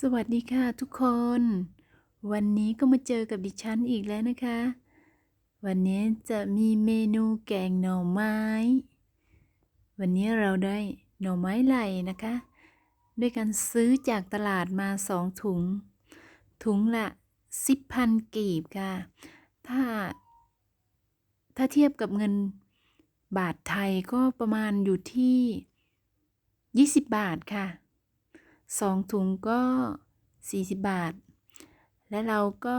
สวัสดีค่ะทุกคน วันนี้ก็มาเจอกับดิฉันอีกแล้วนะคะ วันนี้จะมีเมนูแกงหน่อไม้ วันนี้เราได้หน่อไม้ไหลนะคะ ด้วยการซื้อจากตลาดมาสองถุง ถุงละสิบพันกีบค่ะ ถ้า ถ้าเทียบกับเงินบาทไทยก็ประมาณอยู่ที่ 20 บาทค่ะ สองถุงก็ 40 บาท และเราก็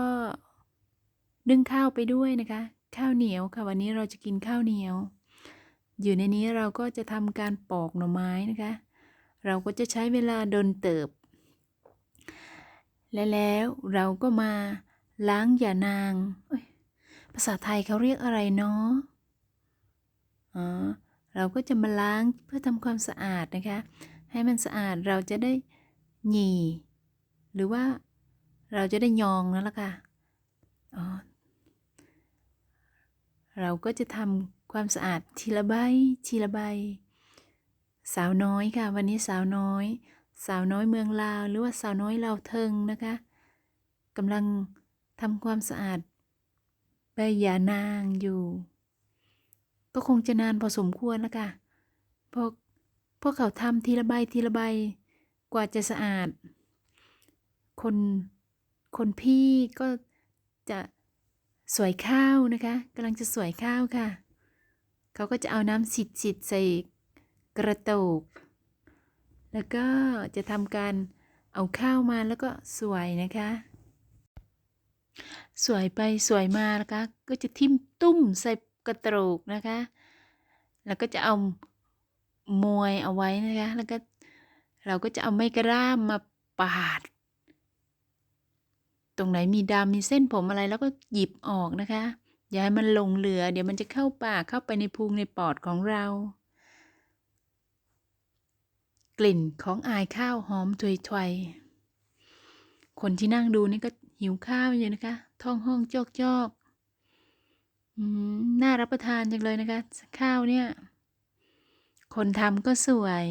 นึ่งข้าวไปด้วยนะคะ ข้าวเหนียวค่ะวันนี้เราจะกินข้าวเหนียว อยู่ในนี้เราก็จะทำการปอกหน่อไม้นะคะ เราก็จะใช้เวลาดนเติบ และแล้วเราก็มาล้างอย่านาง ภาษาไทยเขาเรียกอะไรเนาะอ๋อเราก็จะมาล้างเพื่อทำความสะอาดนะคะ ให้มันสะอาดเราจะได้ หยี่หรือว่าเราจะได้ยองนั่นแหละค่ะอ๋อเราก็จะทำความสะอาดทีละใบทีละใบ สาวน้อยค่ะ วันนี้สาวน้อย สาวน้อยเมืองลาว หรือว่าสาวน้อยลาวเทิงนะคะกำลังทำความสะอาดใบหยานางอยู่ ก็คงจะนานพอสมควรแล้วค่ะเพราะพวกเขาทำทีละใบทีละใบ กว่าจะสะอาด คนคนพี่ก็จะสวยข้าวนะคะกำลังจะสวยข้าวค่ะ เขาก็จะเอาน้ำสิดสิดใส่กระโตก แล้วก็จะทำการเอาข้าวมาแล้วก็สวยนะคะ สวยไปสวยมานะคะ ก็จะทิ่มตุ้มใส่กระโตกนะคะ แล้วก็จะเอามวยเอาไว้นะคะ แล้วก็ เราก็จะเอาไม้กระด้ามมาปาด ตรงไหนมีดำมีเส้นผมอะไรแล้วก็หยิบออกนะคะ อย่าให้มันหลงเหลือ เดี๋ยวมันจะเข้าปากเข้าไปในพุงในปอดของเรา กลิ่นของอายข้าวหอมถวยถวยคนที่นั่งดูนี่ก็หิวข้าวอยู่นะคะ ท้องห้องจอกจอกน่ารับประทานจังเลยนะคะ ข้าวเนี่ย คนทำก็สวย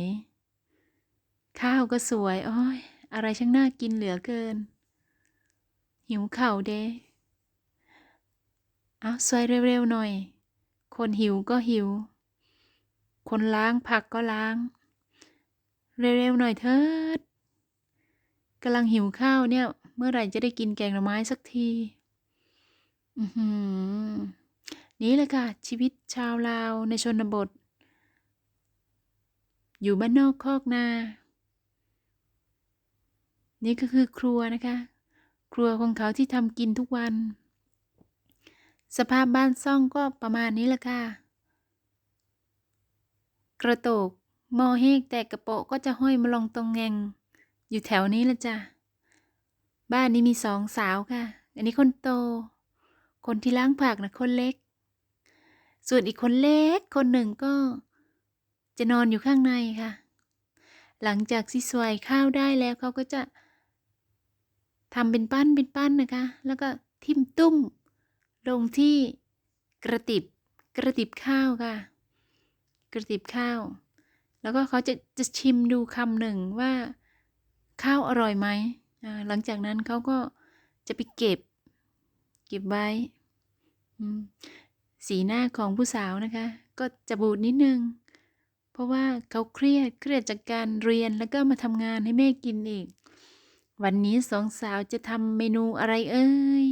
ข้าวก็สวยโอ้ยอะไรช่างน่ากินเหลือเกิน หิวเข่าเด้เอาสวยเร็วๆหน่อย คนหิวก็หิว คนล้างผักก็ล้าง เร็วๆหน่อยเถิดกำลังหิวข้าวเนี่ย เมื่อไหร่จะได้กินแกงหน่อไม้สักทีอือหือนี่แหละค่ะ ชีวิตชาวลาวในชนบท อยู่บ้านนอกคอกนา นี่ก็คือครัวนะคะ ครัวของเขาที่ทำกินทุกวัน สภาพบ้านซ่องก็ประมาณนี้ละค่ะ กระโตกมอเฮกแต่กระโปะก็จะห้อยมาลงตรงแงง อยู่แถวนี้ละจ้ะ บ้านนี้มีสองสาวค่ะ อันนี้คนโต คนที่ล้างผักนะคนเล็ก ส่วนอีกคนเล็กคนหนึ่งก็จะนอนอยู่ข้างในค่ะ หลังจากที่สวยข้าวได้แล้วเขาก็จะ ทำเป็นปั้นเป็นปั้นนะคะ แล้วก็ทิ่มตุ้ม ลงที่กระติบกระติบข้าวค่ะ กระติบข้าว แล้วก็เขาจะจะชิมดูคำหนึ่งว่าข้าวอร่อยไหมหลังจากนั้นเขาก็จะไปเก็บ เก็บไว้สีหน้าของผู้สาวนะคะ ก็จะบูดนิดนึง เพราะว่าเขาเครียดเครียดจากการเรียนแล้วก็มาทำงานให้แม่กินอีก วันนี้สองสาวจะทำเมนูอะไรเอ่ย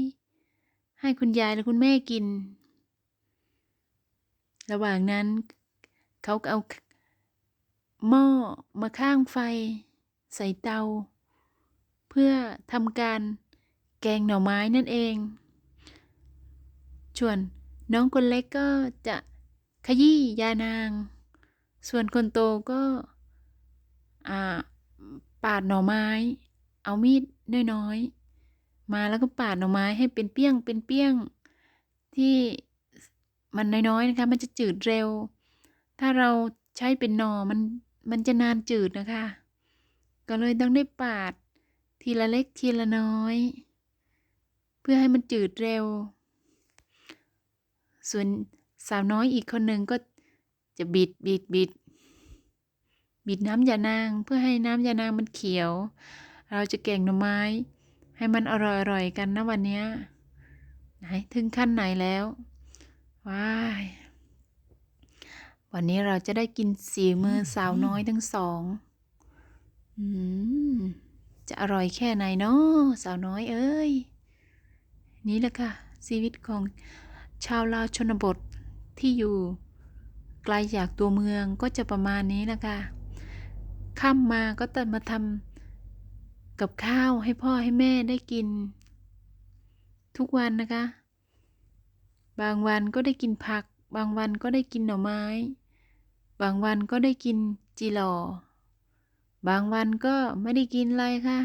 ให้คุณยายและคุณแม่กิน ระหว่างนั้น เขาก็เอาหม้อมาข้างไฟ ใส่เตา เพื่อทำการแกงหน่อไม้นั่นเองส่วนน้องคนเล็กก็จะขยี้ยานาง ส่วนคนโตก็อ่าปาดหน่อไม้ เอามีดน้อยๆมาแล้วก็ปาดหน่อไม้ให้เป็นเปี้ยงเป็นเปี้ยงที่มันน้อยๆนะคะ มันจะจืดเร็ว ถ้าเราใช้เป็นหน่อมันมันจะนานจืดนะคะ ก็เลยต้องได้ปาดทีละเล็กทีละน้อย เพื่อให้มันจืดเร็ว ส่วนสาวน้อยอีกคนหนึ่งก็จะบิดบิดบิดบิดน้ำยานางเพื่อให้น้ำยานางมันเขียว เราจะแกงหน่อไม้ ให้มันอร่อยๆกันนะวันนี้ไหนถึงขั้นไหนแล้วว้ายวันนี้เราจะได้กินสีมือสาวน้อยทั้งสองอืมจะอร่อยแค่ไหนเนาะสาวน้อยเอ้ย นี่แหละค่ะ ชีวิตของชาวลาวชนบทที่อยู่ไกลจากตัวเมืองก็จะประมาณนี้นะคะค่ำมาก็จะมาทำ กับข้าวให้พ่อให้แม่ได้กิน ทุกวันนะคะ บางวันก็ได้กินผัก บางวันก็ได้กินหน่อไม้ บางวันก็ได้กินจีหลอบางวันก็ไม่ได้กินอะไรค่ะ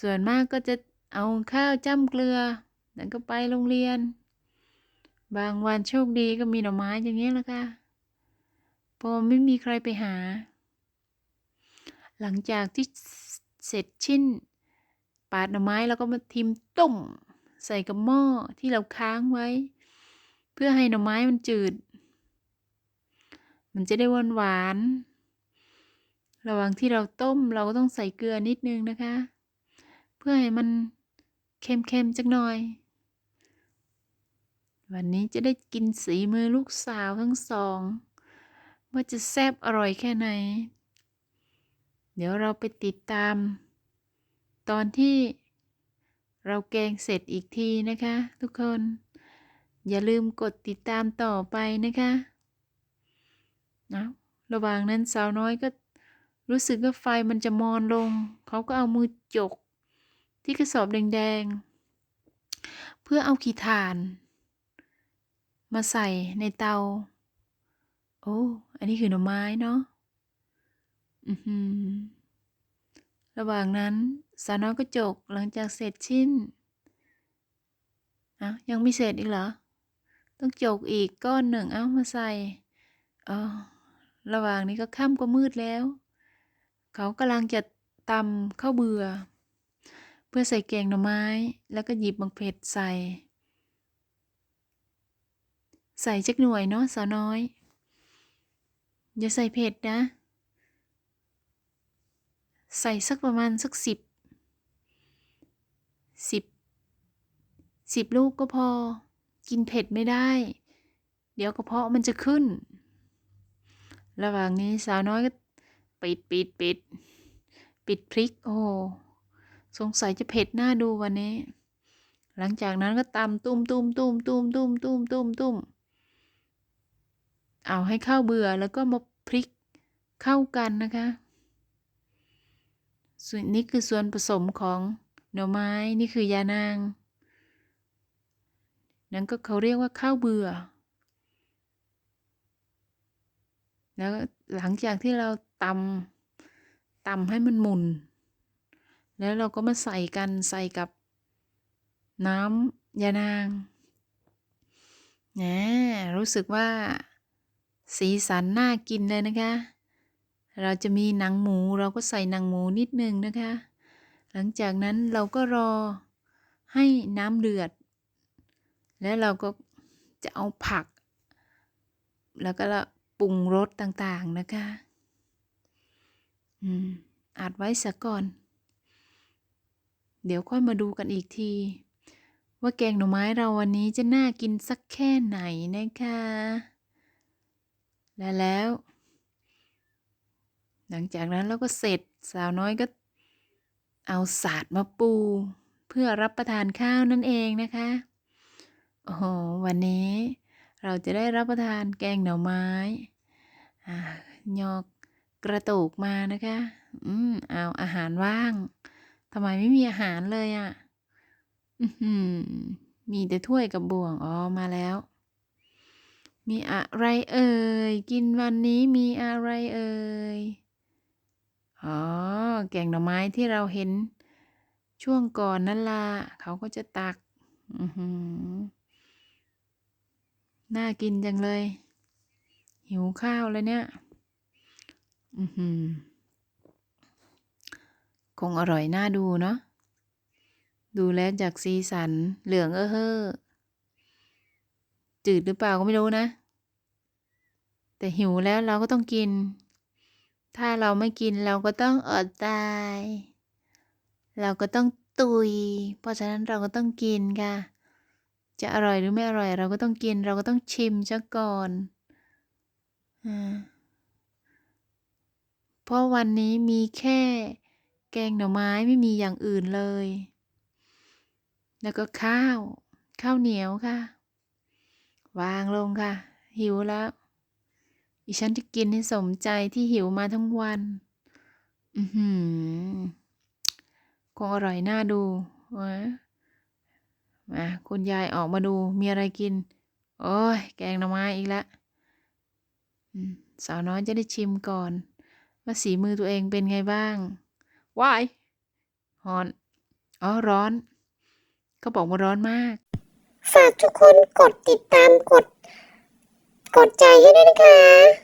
ส่วนมากก็จะเอาข้าวจ้ำเกลือ แล้วก็ไปโรงเรียน บางวันโชคดีก็มีหน่อไม้อย่างนี้แหละค่ะ พอไม่มีใครไปหา หลังจากที่ เสร็จชิ้น ปาดหน่อไม้แล้วก็มาทิมต้ม ใส่กับหม้อที่เราค้างไว้ เพื่อให้หน่อไม้มันจืด มันจะได้หวานหวานระหว่างที่เราต้มเราก็ต้องใส่เกลือนิดนึงนะคะ เพื่อให้มันเค็มๆจักหน่อย วันนี้จะได้กินสีมือลูกสาวทั้งสอง ว่าจะแซ่บอร่อยแค่ไหน เดี๋ยวเราไปติดตาม ตอนที่เราแกงเสร็จอีกทีนะคะ ทุกคน อย่าลืมกดติดตามต่อไปนะคะนะระหว่างนั้นสาวน้อยก็รู้สึกว่าไฟมันจะมอนลง เขาก็เอามือจก ที่กระสอบแดงๆ เพื่อเอาขีถ่าน มาใส่ในเตา โอ้ อันนี้คือหน่อไม้เนาะ ระหว่างนั้นสาวน้อยก็จกหลังจากเสร็จชิ้นอะยังไม่เสร็จอีกเหรอ ต้องจกอีกก้อนหนึ่งเอามาใส่เออระหว่างนี้ก็ค่ำก็มืดแล้ว เขากำลังจะตำข้าวเบื่อ เพื่อใส่แกงหน่อไม้ แล้วก็หยิบบังเผ็ดใส่ ใส่จักหน่วยเนาะสาวน้อย อย่าใส่เผ็ดนะ ใส่สักประมาณสักสิบสิบสิบลูกก็พอ กินเผ็ดไม่ได้ เดี๋ยวกระเพาะมันจะขึ้น ระหว่างนี้สาวน้อยก็ปิดปิดปิด ปิดพริก โอ้สงสัยจะเผ็ดหน้าดูวันนี้ หลังจากนั้นก็ตำตุ้มตุ้มตุ้มตุ้มตุ้มตุ้มตุ้มตุ้มเอาให้เข้าเบื่อแล้วก็มาพริกเข้ากันนะคะ นนี้คือส่วนผสมของหน่อไม้นี่คือยานาง นั่นก็เขาเรียกว่าข้าวเบื่อ แล้วหลังจากที่เราตำตำให้มันหมุน แล้วเราก็มาใส่กันใส่กับน้ำยานางนะรู้สึกว่าสีสันน่ากินเลยนะคะ เราจะมีหนังหมูเราก็ใส่หนังหมูนิดนึงนะคะ หลังจากนั้นเราก็รอให้น้ำเดือด แล้วเราก็จะเอาผัก แล้วก็ปรุงรสต่างๆนะคะ อืมอัดไว้สักก่อน เดี๋ยวค่อยมาดูกันอีกที ว่าแกงหน่อไม้เราวันนี้จะน่ากินสักแค่ไหนนะคะ และแล้ว หลังจากนั้นเราก็เสร็จสาวน้อยก็เอาศาสาดมาปู เพื่อรับประทานข้าวนั่นเองนะคะ โอ้โห วันนี้เราจะได้รับประทานแกงหน่อไม้อ่ายอกกระตุกมานะคะ อืมเอาอาหารว่างทำไมไม่มีอาหารเลยอะ่ะมีแต่ถ้วยกับบ่วง อ๋อ มาแล้ว มีอะไรเอ่ย กินวันนี้มีอะไรเอ่ย อ๋อ แกงหน่อไม้ที่เราเห็นช่วงก่อนนั่นล่ะเขาก็จะตัก อือหือน่ากินจังเลย หิวข้าวแล้วเนี่ย อือหือคงอร่อยน่าดูเนาะ ดูแล้วจากสีสันเหลืองเออเฮอจืดหรือเปล่าก็ไม่รู้นะ แต่หิวแล้วเราก็ต้องกิน ถ้าเราไม่กินเราก็ต้องอดตาย เราก็ต้องตุย เพราะฉะนั้นเราก็ต้องกินค่ะ จะอร่อยหรือไม่อร่อย เราก็ต้องกิน เราก็ต้องชิมซะก่อนอาเพราะวันนี้มีแค่แกงหน่อไม้ไม่มีอย่างอื่นเลย แล้วก็ข้าว ข้าวเหนียวค่ะ วางลงค่ะ หิวแล้ว อีฉันจะกินให้สมใจที่หิวมาทั้งวัน อือหือคงอร่อยน่าดูวะมาคุณยายออกมาดูมีอะไรกิน โอ้ย แกงหน่อไม้อีกแล้วอืมสาวน้อยจะได้ชิมก่อนว่าสีมือตัวเองเป็นไงบ้างว้ายฮอน อ๋อ ร้อนเขาบอกว่าร้อนมาก ฝากทุกคนกดติดตามกด กดใจให้ด้วยนะคะ